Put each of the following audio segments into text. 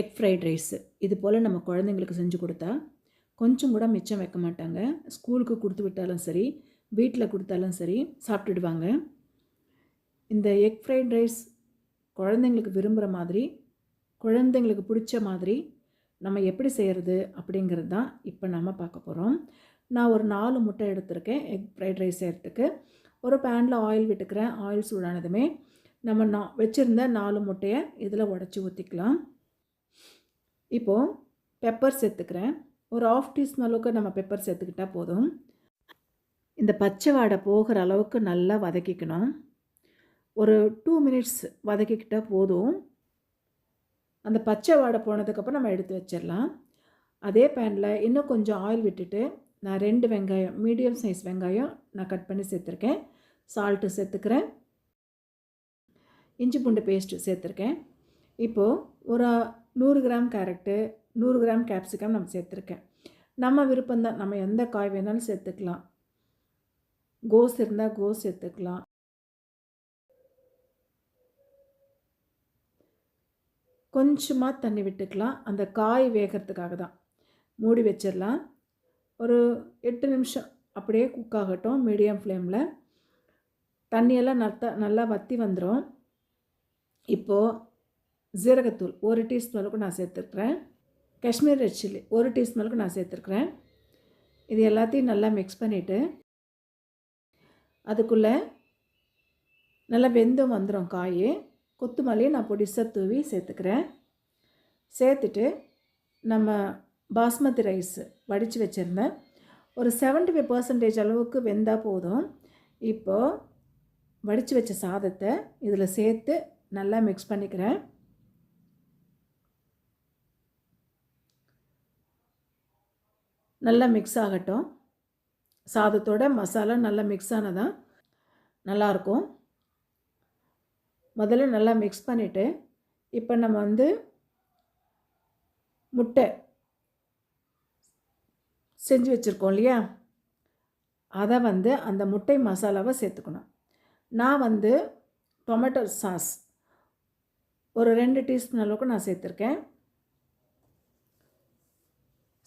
Egg fried rice. இது போல் நம்ம குழந்தைங்களுக்கு செஞ்சு கொடுத்தா கொஞ்சம் கூட மிச்சம் வைக்க மாட்டாங்க. ஸ்கூலுக்கு கொடுத்து விட்டாலும் சரி வீட்டில் கொடுத்தாலும் சரி சாப்பிட்டுடுவாங்க. இந்த எக் ஃப்ரைட் ரைஸ் குழந்தைங்களுக்கு விரும்புகிற மாதிரி குழந்தைங்களுக்கு பிடிச்ச மாதிரி நம்ம எப்படி செய்கிறது அப்படிங்கிறது தான் இப்போ நம்ம பார்க்க போகிறோம் நான் ஒரு நாலு முட்டை எடுத்திருக்கேன் எக் ஃப்ரைட் ரைஸ் செய்கிறதுக்கு ஒரு பேனில் ஆயில் விட்டுக்கிறேன். ஆயில் சூடானதுமே நம்ம நான் வச்சுருந்த நாலு முட்டையை இதில் உடச்சி ஊற்றிக்கலாம் இப்போது பெப்பர் சேர்த்துக்கிறேன் ஒரு ஆஃப் டீஸ்பூன் அளவுக்கு நம்ம பெப்பர் சேர்த்துக்கிட்டால் போதும். இந்த பச்சை வாடை போகிற அளவுக்கு நல்லா வதக்கிக்கணும். ஒரு டூ மினிட்ஸ் வதக்கிக்கிட்டால் போதும். அந்த பச்சை வாடை போனதுக்கப்புறம் நம்ம எடுத்து வச்சிடலாம். அதே பேனில் இன்னும் கொஞ்சம் ஆயில் விட்டுட்டு நான் ரெண்டு வெங்காயம் மீடியம் சைஸ் வெங்காயம் நான் கட் பண்ணி சேர்த்துருக்கேன். சால்ட்டு சேர்த்துக்கிறேன் இஞ்சி பூண்டு பேஸ்ட்டு சேர்த்துருக்கேன் இப்போது ஒரு நூறு கிராம் கேரட்டு நூறு கிராம் கேப்சிகம் நம்ம சேர்த்துருக்கேன். நம்ம விருப்பம்தான். நம்ம எந்த காய் வேணாலும் சேர்த்துக்கலாம். கோஸ் இருந்தால் கோஸ் சேர்த்துக்கலாம். கொஞ்சமாக தண்ணி விட்டுக்கலாம். அந்த காய் வேகிறதுக்காக தான். மூடி வச்சிடலாம். ஒரு எட்டு நிமிஷம் அப்படியே குக் ஆகட்டும். மீடியம் ஃப்ளேமில். தண்ணியெல்லாம் நல்லா நல்லா வற்றி வந்துடும் இப்போது ஜீரகத்தூள் ஒரு டீஸ்பூன் அளவுக்கு நான் சேர்த்துருக்குறேன். காஷ்மீர் ரெட் சில்லி ஒரு டீஸ்பூன் அளவுக்கு நான் சேர்த்துருக்குறேன். இது எல்லாத்தையும் நல்லா மிக்ஸ் பண்ணிவிட்டு அதுக்குள்ளே நல்லா வெந்தும் வந்துடும் காய். கொத்துமல்லியை நான் பொடிசாக தூவி சேர்த்துக்கிறேன். சேர்த்துட்டு நம்ம பாஸ்மதி ரைஸ் வடித்து வச்சுருந்தேன். ஒரு செவன்ட்டி ஃபைவ் பர்சன்டேஜ் அளவுக்கு வெந்தால் போதும். இப்போது வடித்து வச்ச சாதத்தை இதில் சேர்த்து நல்லா மிக்ஸ் பண்ணிக்கிறேன். நல்லா மிக்ஸ் ஆகட்டும். சாதத்தோட மசாலா நல்லா மிக்ஸ் ஆனதான் நல்லாயிருக்கும் முதல்ல நல்லா மிக்ஸ் பண்ணிவிட்டு இப்போ நம்ம வந்து முட்டை செஞ்சு வச்சுருக்கோம் இல்லையா? அதை வந்து அந்த முட்டை மசாலாவை சேர்த்துக்கணும். நான் வந்து டொமேட்டோ சாஸ் ஒரு ரெண்டு டீஸ்பூன் அளவுக்கு நான் சேர்த்துருக்கேன்.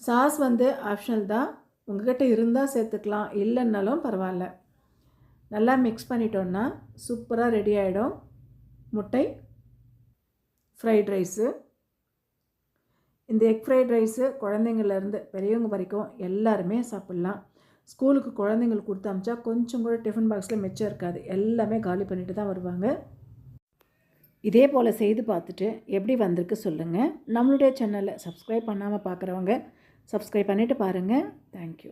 சாஸ் வந்து ஆப்ஷனல் தான். உங்கள்கிட்ட இருந்தால் சேர்த்துக்கலாம் இல்லைன்னாலும் பரவாயில்ல. நல்லா மிக்ஸ் பண்ணிட்டோன்னா சூப்பராக ரெடி ஆகிடும் முட்டை ஃப்ரைட் ரைஸு இந்த எக் ஃப்ரைட் ரைஸு குழந்தைங்கள்லேருந்து பெரியவங்க வரைக்கும் எல்லாருமே சாப்பிட்லாம். ஸ்கூலுக்கு குழந்தைங்களுக்கு கொடுத்து அமிச்சா கொஞ்சம் கூட டிஃபன் பாக்ஸில் மிச்சம் இருக்காது. எல்லாமே காலி பண்ணிட்டு தான் வருவாங்க. இதே போல் செய்து பார்த்துட்டு எப்படி வந்திருக்கு சொல்லுங்கள் நம்மளுடைய சேனலை சப்ஸ்கிரைப் பண்ணாமல் பார்க்குறவங்க சப்ஸ்கிரைப் பண்ணிவிட்டு பாருங்கள் தேங்க்யூ